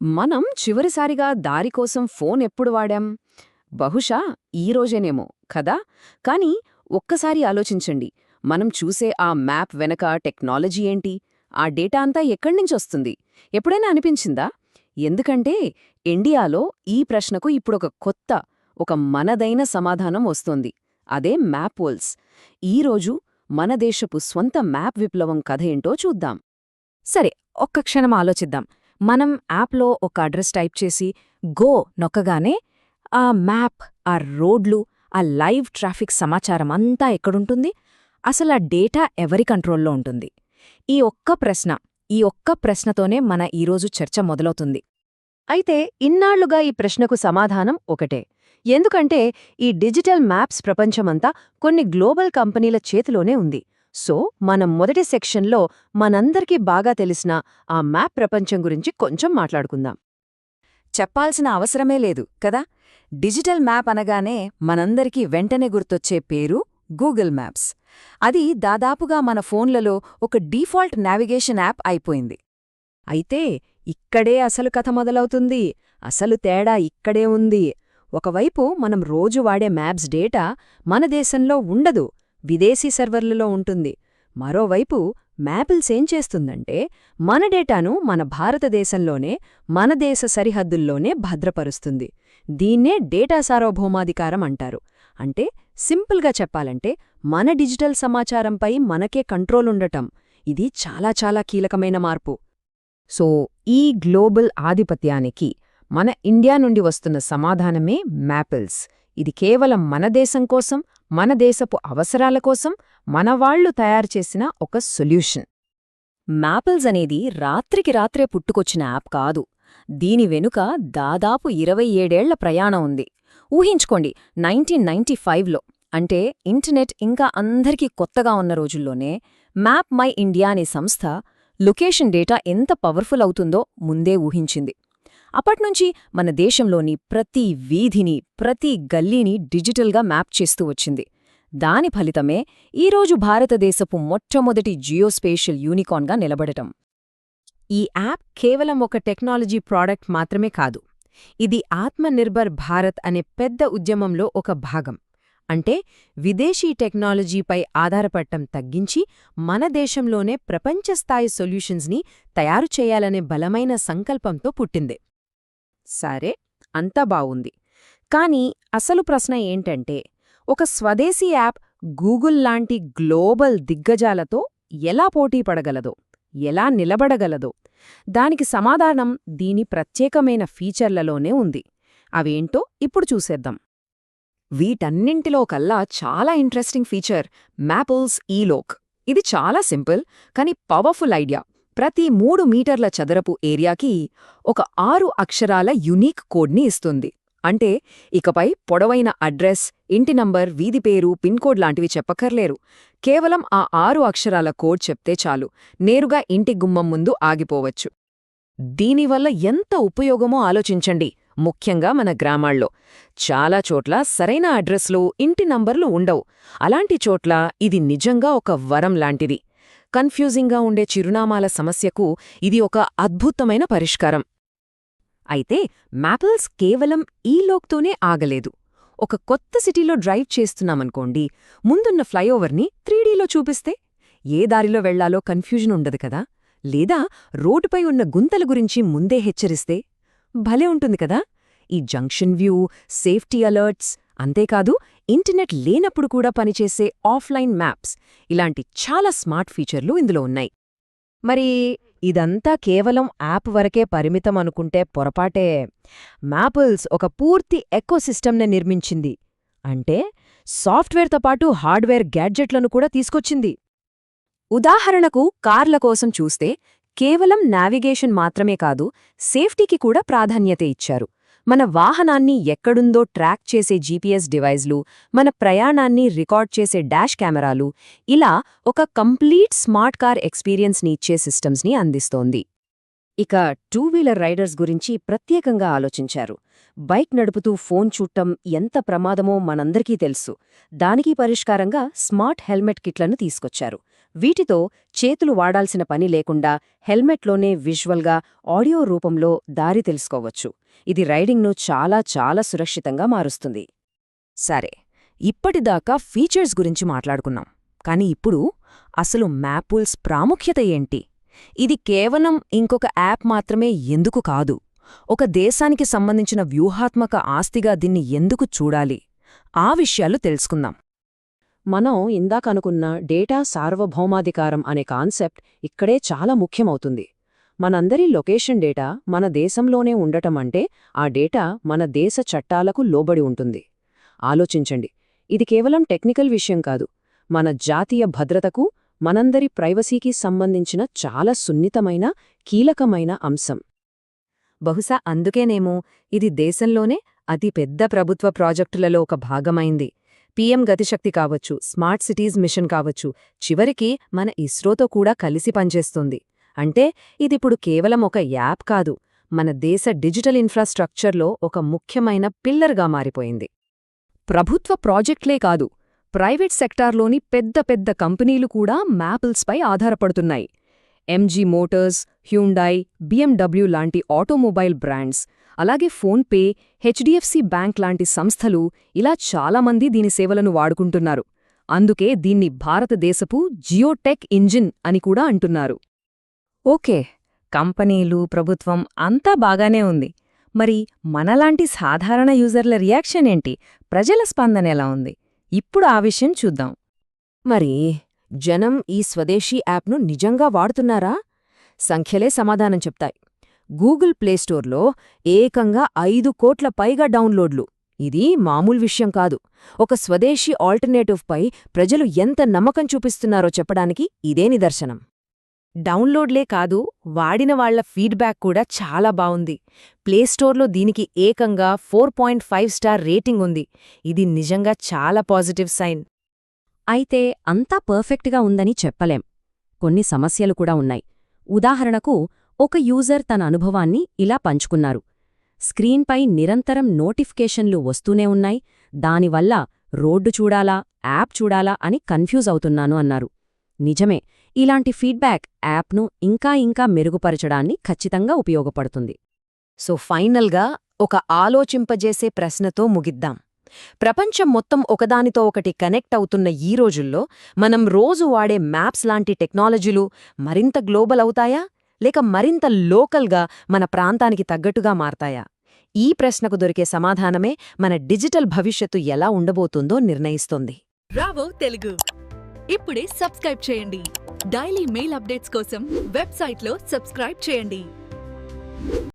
మనం చివరిసారిగా దారి కోసం ఫోన్ ఎప్పుడు వాడాం? బహుశా ఈ రోజేనేమో కదా? కానీ ఒక్కసారి ఆలోచించండి. మనం చూసే ఆ మ్యాప్ వెనక టెక్నాలజీ ఏంటి? ఆ డేటా అంతా ఎక్కడ్నించొస్తుంది ఎప్పుడైనా అనిపించిందా? ఎందుకంటే ఇండియాలో ఈ ప్రశ్నకు ఇప్పుడొక కొత్త ఒక మనదైన సమాధానం వస్తోంది. అదే మ్యాప్ వోల్స్. ఈరోజు మన దేశపు స్వంత మ్యాప్ విప్లవం కథ ఏంటో చూద్దాం. సరే ఒక్క క్షణం ఆలోచిద్దాం. మనం యాప్లో ఒక అడ్రస్ టైప్ చేసి గో నొక్కగానే ఆ మ్యాప్ ఆ రోడ్లు ఆ లైవ్ ట్రాఫిక్ సమాచారం అంతా ఎక్కడుంటుంది? అసలు ఆ డేటా ఎవరి కంట్రోల్లో ఉంటుంది? ఈ ఒక్క ప్రశ్న ఈ ఒక్క ప్రశ్నతోనే మన ఈరోజు చర్చ మొదలవుతుంది. అయితే ఇన్నాళ్ళుగా ఈ ప్రశ్నకు సమాధానం ఒకటే. ఎందుకంటే ఈ డిజిటల్ మ్యాప్స్ ప్రపంచమంతా కొన్ని గ్లోబల్ కంపెనీల చేతిలోనే ఉంది. సో మనం మొదటి సెక్షన్లో మనందరికీ బాగా తెలిసిన ఆ మ్యాప్ ప్రపంచం గురించి కొంచెం మాట్లాడుకుందాం. చెప్పాల్సిన అవసరమే లేదు కదా? డిజిటల్ మ్యాప్ అనగానే మనందరికీ వెంటనే గుర్తొచ్చే పేరు గూగుల్ మ్యాప్స్. అది దాదాపుగా మన ఫోన్లలో ఒక డీఫాల్ట్ నావిగేషన్ యాప్ అయిపోయింది. అయితే ఇక్కడే అసలు కథ మొదలవుతుంది అసలు తేడా ఇక్కడే ఉంది. ఒకవైపు మనం రోజు వాడే మ్యాప్స్ డేటా మన దేశంలో ఉండదు విదేశీ సర్వర్లలో ఉంటుంది. మరోవైపు మ్యాపిల్స్ ఏం చేస్తుందంటే మన డేటాను మన భారతదేశంలోనే మన దేశ సరిహద్దుల్లోనే భద్రపరుస్తుంది. దీన్నే డేటా సార్వభౌమాధికారం అంటారు. అంటే సింపుల్గా చెప్పాలంటే మన డిజిటల్ సమాచారంపై మనకే కంట్రోల్ ఉండటం. ఇది చాలా చాలా కీలకమైన మార్పు. సో ఈ గ్లోబల్ ఆధిపత్యానికి మన ఇండియా నుండి వస్తున్న సమాధానమే మ్యాపిల్స్. ఇది కేవలం మన దేశం కోసం మన దేశపు అవసరాల కోసం మనవాళ్ళు తయారుచేసిన ఒక సొల్యూషన్. మ్యాపిల్స్ అనేది రాత్రికి రాత్రే పుట్టుకొచ్చిన యాప్ కాదు. దీని వెనుక దాదాపు ఇరవై ఏడేళ్ళ ప్రయాణం ఉంది. ఊహించుకోండి నైన్టీన్ నైన్టీ ఫైవ్లో అంటే ఇంటర్నెట్ ఇంకా అందరికీ కొత్తగా ఉన్న రోజుల్లోనే మ్యాప్ మై ఇండియా అనే సంస్థ లొకేషన్ డేటా ఎంత పవర్ఫుల్ అవుతుందో ముందే ఊహించింది. అప్పట్నుంచి మన దేశంలోని ప్రతి వీధిని ప్రతి గల్లీని డిజిటల్గా మ్యాప్ చేస్తూ వచ్చింది. దాని ఫలితమే ఈరోజు భారతదేశపు మొట్టమొదటి జియోస్పేషియల్ యూనికాన్గా నిలబడటం. ఈ యాప్ కేవలం ఒక టెక్నాలజీ ప్రోడక్ట్ మాత్రమే కాదు ఇది ఆత్మనిర్భర్ భారత్ అనే పెద్ద ఉద్యమంలో ఒక భాగం. అంటే విదేశీ టెక్నాలజీపై ఆధారపడటం తగ్గించి మన దేశంలోనే ప్రపంచస్థాయి సొల్యూషన్స్ని తయారు చేయాలనే బలమైన సంకల్పంతో పుట్టింది. సరే అంతా బావుంది. కానీ అసలు ప్రశ్న ఏంటంటే ఒక స్వదేశీ యాప్ గూగుల్ లాంటి గ్లోబల్ దిగ్గజాలతో ఎలా పోటీ పడగలదో ఎలా నిలబడగలదో దానికి సమాధానం దీని ప్రత్యేకమైన ఫీచర్లలోనే ఉంది. అవేంటో ఇప్పుడు చూసేద్దాం. వీటన్నింటిలో కల్లా చాలా ఇంట్రెస్టింగ్ ఫీచర్ మ్యాపుల్స్ ఈలోక్. ఇది చాలా సింపుల్ కానీ పవర్ఫుల్ ఐడియా. ప్రతి మూడు మీటర్ల చదరపు ఏరియాకి ఒక ఆరు అక్షరాల యునీక్ కోడ్ని ఇస్తుంది. అంటే ఇకపై పొడవైన అడ్రస్ ఇంటి నంబర్ వీధి పేరు పిన్కోడ్ లాంటివి చెప్పక్కర్లేరు. కేవలం ఆ ఆరు అక్షరాల కోడ్ చెప్తే చాలు. నేరుగా ఇంటి గుమ్మం ముందు ఆగిపోవచ్చు. దీనివల్ల ఎంత ఉపయోగమో ఆలోచించండి. ముఖ్యంగా మన గ్రామాల్లో. చాలా చోట్ల సరైన అడ్రస్లు ఇంటి నంబర్లు ఉండవు. అలాంటి చోట్ల ఇది నిజంగా ఒక వరం లాంటిది. కన్ఫ్యూజింగ్గా ఉండే చిరునామాల సమస్యకు ఇది ఒక అద్భుతమైన పరిష్కారం. అయితే మ్యాపిల్స్ కేవలం ఈ లోక్తోనే ఆగలేదు. ఒక కొత్త సిటీలో డ్రైవ్ చేస్తున్నామనుకోండి ముందున్న ఫ్లైఓవర్ని త్రీడీలో చూపిస్తే ఏ దారిలో వెళ్ళాలో కన్ఫ్యూజన్ ఉండదు కదా? లేదా రోడ్డుపై ఉన్న గుంతల గురించి ముందే హెచ్చరిస్తే భలే ఉంటుంది కదా? ఈ జంక్షన్ వ్యూ సేఫ్టీ అలర్ట్స్ అంతేకాదు ఇంటర్నెట్ లేనప్పుడు కూడా పనిచేసే ఆఫ్లైన్ మ్యాప్స్ ఇలాంటి చాలా స్మార్ట్ ఫీచర్లు ఇందులో ఉన్నాయి. మరి ఇదంతా కేవలం యాప్ వరకే పరిమితం అనుకుంటే పొరపాటే? మ్యాపిల్స్ ఒక పూర్తి ఎకోసిస్టమ్ని నిర్మించింది. అంటే సాఫ్ట్వేర్తో పాటు హార్డ్వేర్ గ్యాడ్జెట్లను కూడా తీసుకొచ్చింది. ఉదాహరణకు కార్ల కోసం చూస్తే కేవలం నావిగేషన్ మాత్రమే కాదు సేఫ్టీకి కూడా ప్రాధాన్యత ఇచ్చారు. మన వాహనాన్ని ఎక్కడుందో ట్రాక్ చేసే జీపీఎస్ డివైజ్లు మన ప్రయాణాన్ని రికార్డ్ చేసే డాష్ కెమెరాలు ఇలా ఒక కంప్లీట్ స్మార్ట్ కార్ ఎక్స్పీరియన్స్ని ఇచ్చే సిస్టమ్స్ని అందిస్తోంది. ఇక టూ వీలర్ రైడర్స్ గురించి ప్రత్యేకంగా ఆలోచించారు. బైక్ నడుపుతూ ఫోన్ చూడటం ఎంత ప్రమాదమో మనందరికీ తెలుసు. దానికి పరిష్కారంగా స్మార్ట్ హెల్మెట్ కిట్లను తీసుకొచ్చారు. వీటితో చేతులు వాడాల్సిన పని లేకుండా హెల్మెట్లోనే విజువల్గా ఆడియో రూపంలో దారి తెలుసుకోవచ్చు. ఇది రైడింగ్ను చాలా చాలా సురక్షితంగా మారుస్తుంది. సరే ఇప్పటిదాకా ఫీచర్స్ గురించి మాట్లాడుకున్నాం. కానీ ఇప్పుడు అసలు మ్యాపుల్స్ ప్రాముఖ్యత ఏంటి? ఇది కేవలం ఇంకొక యాప్ మాత్రమే ఎందుకు కాదు? ఒక దేశానికి సంబంధించిన వ్యూహాత్మక ఆస్తిగా దీన్ని ఎందుకు చూడాలి? ఆ విషయాలు తెలుసుకుందాం. మనం ఇందాకనుకున్న డేటా సార్వభౌమాధికారం అనే కాన్సెప్ట్ ఇక్కడే చాలా ముఖ్యమవుతుంది. మనందరి లొకేషన్ డేటా మన దేశంలోనే ఉండటం అంటే ఆ డేటా మన దేశ చట్టాలకు లోబడి ఉంటుంది. ఆలోచించండి. ఇది కేవలం టెక్నికల్ విషయం కాదు. మన జాతీయ భద్రతకు మనందరి ప్రైవసీకి సంబంధించిన చాలా సున్నితమైన కీలకమైన అంశం. బహుశా అందుకేనేమో ఇది దేశంలోనే అతి పెద్ద ప్రభుత్వ ప్రాజెక్టులలో ఒక భాగమైంది. పీఎం గతిశక్తి కావచ్చు స్మార్ట్ సిటీస్ మిషన్ కావచ్చు చివరికి మన ఇస్రోతో కూడా కలిసి పనిచేస్తుంది. అంటే ఇదిప్పుడు కేవలం ఒక యాప్ కాదు మన దేశ డిజిటల్ ఇన్ఫ్రాస్ట్రక్చర్లో ఒక ముఖ్యమైన పిల్లర్గా మారిపోయింది. ప్రభుత్వ ప్రాజెక్ట్లే కాదు ప్రైవేట్ సెక్టార్లోని పెద్ద పెద్ద కంపెనీలు కూడా మ్యాపిల్స్పై ఆధారపడుతున్నాయి. ఎంజీ మోటార్స్ హ్యూండాయ్ బీఎండబ్ల్యూ లాంటి ఆటోమొబైల్ బ్రాండ్స్ అలాగే ఫోన్పే హెచ్డిఎఫ్సి బ్యాంక్ లాంటి సంస్థలు ఇలా చాలామంది దీని సేవలను వాడుకుంటున్నారు. అందుకే దీన్ని భారతదేశపు జియోటెక్ ఇంజిన్ అని కూడా అంటున్నారు. ఓకే కంపెనీలు ప్రభుత్వం అంతా బాగానే ఉంది. మరి మనలాంటి సాధారణ యూజర్ల రియాక్షన్ ఏంటి? ప్రజల స్పందన ఎలా ఉంది? ఇప్పుడు ఆ విషయం చూద్దాం. మరి జనం ఈ స్వదేశీ యాప్ను నిజంగా వాడుతున్నారా? సంఖ్యలే సమాధానం చెప్తాయి. గూగుల్ ప్లేస్టోర్లో ఏకంగా ఐదు కోట్ల పైగా డౌన్లోడ్లు. ఇది మామూలు విషయం కాదు. ఒక స్వదేశీ ఆల్టర్నేటివ్పై ప్రజలు ఎంత నమ్మకం చూపిస్తున్నారో చెప్పడానికి ఇదే నిదర్శనం. డౌన్లోడ్లే కాదు వాడిన వాళ్ళ ఫీడ్బ్యాక్ కూడా చాలా బావుంది. ప్లేస్టోర్లో దీనికి ఏకంగా four point five star rating ఉంది. ఇది నిజంగా చాలా పాజిటివ్ సైన్. అయితే అంతా పర్ఫెక్ట్గా ఉందని చెప్పలేం. కొన్ని సమస్యలు కూడా ఉన్నాయి. ఉదాహరణకు ఒక యూజర్ తన అనుభవాన్ని ఇలా పంచుకున్నారు. స్క్రీన్పై నిరంతరం నోటిఫికేషన్లు వస్తూనే ఉన్నాయి. దానివల్ల రోడ్డు చూడాలా యాప్ చూడాలా అని కన్ఫ్యూజ్ అవుతున్నాను అన్నారు. నిజమే ఇలాంటి ఫీడ్బ్యాక్ యాప్ను ఇంకా ఇంకా మెరుగుపరచడాన్ని ఖచ్చితంగా ఉపయోగపడుతుంది. సో ఫైనల్గా ఒక ఆలోచింపజేసే ప్రశ్నతో ముగిద్దాం. ప్రపంచం మొత్తం ఒకదానితో ఒకటి కనెక్ట్ అవుతున్న ఈ రోజుల్లో మనం రోజు వాడే మ్యాప్స్ లాంటి టెక్నాలజీలు మరింత గ్లోబల్ అవుతాయా? లేక మరింత లోకల్గా మన ప్రాంతానికి తగ్గట్టుగా మారతాయా? ఈ ప్రశ్నకు దొరికే సమాధానమే మన డిజిటల్ భవిష్యత్తు ఎలా ఉండబోతుందో నిర్ణయిస్తోంది. రావో తెలుగు. ఇప్పుడే సబ్స్క్రైబ్ చేయండి. డైలీ మెయిల్ అప్డేట్స్ కోసం వెబ్సైట్లో సబ్స్క్రైబ్ చేయండి.